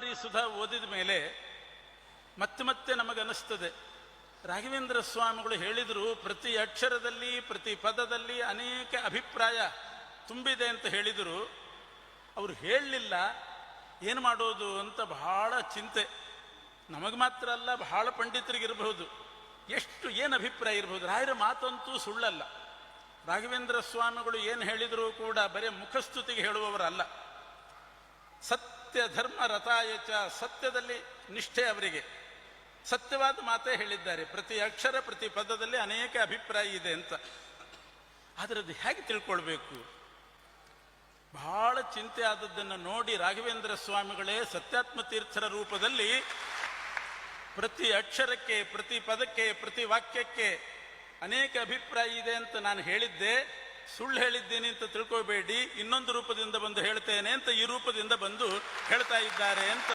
ಬಾರಿ ಸುಧಾ ಓದಿದ ಮೇಲೆ ಮತ್ತೆ ಮತ್ತೆ ನಮಗನ್ನಿಸ್ತದೆ. ರಾಘವೇಂದ್ರ ಸ್ವಾಮಿಗಳು ಹೇಳಿದರು, ಪ್ರತಿ ಅಕ್ಷರದಲ್ಲಿ, ಪ್ರತಿ ಪದದಲ್ಲಿ ಅನೇಕ ಅಭಿಪ್ರಾಯ ತುಂಬಿದೆ ಅಂತ ಹೇಳಿದರು. ಅವರು ಹೇಳಲಿಲ್ಲ, ಏನು ಮಾಡೋದು ಅಂತ ಬಹಳ ಚಿಂತೆ. ನಮಗೆ ಮಾತ್ರ ಅಲ್ಲ, ಬಹಳ ಪಂಡಿತರಿಗಿರಬಹುದು. ಎಷ್ಟು ಏನು ಅಭಿಪ್ರಾಯ ಇರಬಹುದು? ರಾಯರ ಮಾತಂತೂ ಸುಳ್ಳಲ್ಲ. ರಾಘವೇಂದ್ರ ಸ್ವಾಮಿಗಳು ಏನು ಹೇಳಿದರೂ ಕೂಡ ಬರೀ ಮುಖಸ್ತುತಿಗೆ ಹೇಳುವವರಲ್ಲ. ಸತ್ಯ ಧರ್ಮ ರಥಾಯಚ ಸತ್ಯದಲ್ಲಿ ನಿಷ್ಠೆ ಅವರಿಗೆ. ಸತ್ಯವಾದ ಮಾತೇ ಹೇಳಿದ್ದಾರೆ. ಪ್ರತಿ ಅಕ್ಷರ, ಪ್ರತಿ ಪದದಲ್ಲಿ ಅನೇಕ ಅಭಿಪ್ರಾಯ ಇದೆ ಅಂತ. ಆದರೆ ಅದು ಹೇಗೆ ತಿಳ್ಕೊಳ್ಬೇಕು? ಬಹಳ ಚಿಂತೆ ಆದದ್ದನ್ನು ನೋಡಿ ರಾಘವೇಂದ್ರ ಸ್ವಾಮಿಗಳೇ ಸತ್ಯಾತ್ಮ ತೀರ್ಥರ ರೂಪದಲ್ಲಿ ಪ್ರತಿ ಅಕ್ಷರಕ್ಕೆ, ಪ್ರತಿ ಪದಕ್ಕೆ, ಪ್ರತಿ ವಾಕ್ಯಕ್ಕೆ ಅನೇಕ ಅಭಿಪ್ರಾಯ ಇದೆ ಅಂತ ನಾನು ಹೇಳಿದ್ದೆ. ಸುಳ್ಳು ಹೇಳಿದ್ದೀನಿ ಅಂತ ತಿಳ್ಕೋಬೇಡಿ, ಇನ್ನೊಂದು ರೂಪದಿಂದ ಬಂದು ಹೇಳ್ತೇನೆ ಅಂತ ಈ ರೂಪದಿಂದ ಬಂದು ಹೇಳ್ತಾ ಇದ್ದಾರೆ ಅಂತ